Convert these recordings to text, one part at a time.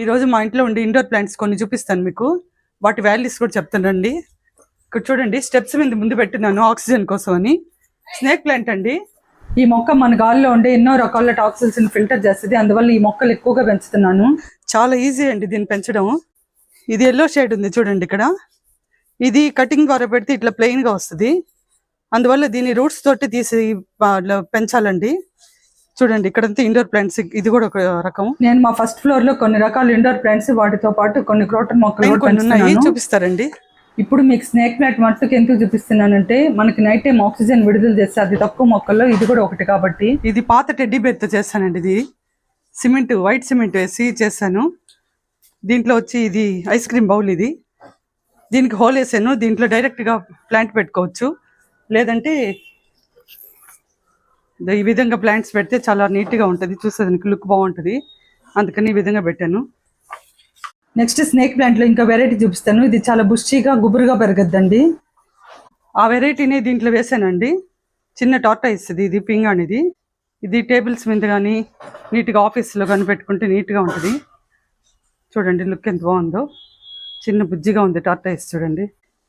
ఈ రోజు మా ఇంట్లో ఉండే ఇండోర్ ప్లాంట్స్ కొన్ని చూపిస్తాను మీకు. వాటి వాల్యూస్ కూడా చెప్తానండి. ఇక్కడ చూడండి స్టెప్స్ మీద ముందు పెట్టినాను ఆక్సిజన్ కోసం అని. స్నేక్ ప్లాంట్ అండి. ఈ మొక్క మన గాలిలో ఉండే ఎన్నో రకాల టాక్సిల్స్ ఫిల్టర్ చేస్తుంది. అందువల్ల ఈ మొక్కలు ఎక్కువగా పెంచుతున్నాను. చాలా ఈజీ అండి దీన్ని పెంచడం. ఇది ఎల్లో షేడ్ ఉంది చూడండి ఇక్కడ. ఇది కటింగ్ ద్వారా పెడితే ఇట్లా ప్లెయిన్గా వస్తుంది. అందువల్ల దీని రూట్స్ తోటి తీసి పెంచాలండి. చూడండి ఇక్కడంతా ఇండోర్ ప్లాంట్స్ ఇది కూడా ఒక రకం నేను మా ఫస్ట్ ఫ్లోర్లో కొన్ని రకాల ఇండోర్ ప్లాంట్స్ వాటితో పాటు కొన్ని క్రోటన్ మొక్కలు కొన్ని ఉన్నాయి. చూపిస్తారండి? ఇప్పుడు మీకు స్నేక్ ప్లాంట్ మట్టుకు ఎందుకు చూపిస్తున్నానంటే మనకి నైట్ టైం ఆక్సిజన్ విడుదల చేస్తే అది తక్కువ మొక్కల్లో ఇది కూడా ఒకటి కాబట్టి. ఇది పాత టెడ్డీ బేర్తో చేస్తానండి ఇది. సిమెంట్ వైట్ సిమెంట్ వేసి చేశాను దీంట్లో వచ్చి ఇది ఐస్ క్రీమ్ బౌల్ ఇది. దీనికి హోల్ వేసాను. దీంట్లో డైరెక్ట్గా ప్లాంట్ పెట్టుకోవచ్చు. లేదంటే ఈ విధంగా ప్లాంట్స్ పెడితే చాలా నీట్గా ఉంటుంది చూసేదానికి లుక్ బాగుంటుంది. అందుకని ఈ విధంగా పెట్టాను. నెక్స్ట్ స్నేక్ ప్లాంట్లో ఇంకా వెరైటీ చూపిస్తాను. ఇది చాలా బుష్షీగా గుబురుగా పెరగద్దండి. ఆ వెరైటీని దీంట్లో వేసానండి. చిన్న టాటా ఇస్తుంది. ఇది పింగాణ్ ఇది ఇది టేబుల్స్ మీద కానీ నీట్గా ఆఫీస్లో కానీ పెట్టుకుంటే నీట్గా ఉంటుంది. చూడండి లుక్ ఎంత బాగుందో. చిన్న బుజ్జిగా ఉంది టాటా ఇస్ చూడండి.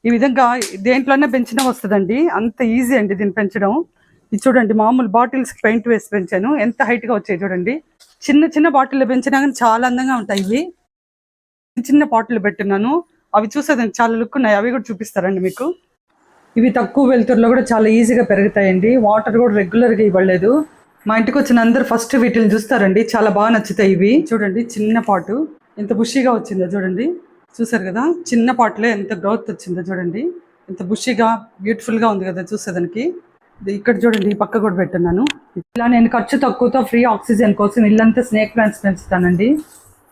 ఈ విధంగా దేంట్లోనే పెంచినా వస్తుందండి. అంత ఈజీ అండి దీన్ని పెంచడం. ఇది చూడండి మామూలు బాటిల్స్ పెయింట్ వేసి పెంచాను. ఎంత హైట్గా వచ్చాయి చూడండి. చిన్న చిన్న బాటిల్లో పెంచినా కానీ చాలా అందంగా ఉంటాయి ఇవి. చిన్న బాటిల్ పెట్టున్నాను. అవి చూసేదానికి చాలా లుక్ ఉన్నాయి. అవి కూడా చూపిస్తారండి మీకు. ఇవి తక్కువ వెలుతురులో కూడా చాలా ఈజీగా పెరుగుతాయండి. వాటర్ కూడా రెగ్యులర్గా ఇవ్వలేదు. మా ఇంటికి వచ్చిన అందరు ఫస్ట్ వీటిని చూస్తారండి. చాలా బాగా నచ్చుతాయి ఇవి. చూడండి చిన్న పాటు. ఎంత బుషీగా వచ్చిందో చూడండి. చూసారు కదా? చిన్న పాటలో ఎంత గ్రోత్ వచ్చిందో చూడండి. ఎంత బుషీగా బ్యూటిఫుల్గా ఉంది కదా చూసేదానికి. ఇక్కడ చూడండి ఈ పక్క కూడా పెట్టున్నాను ఇలా నేను ఖర్చు తక్కువతో ఫ్రీ ఆక్సిజన్ కోసం ఇల్లంతా స్నేక్ ప్లాంట్స్ పెంచుతానండి.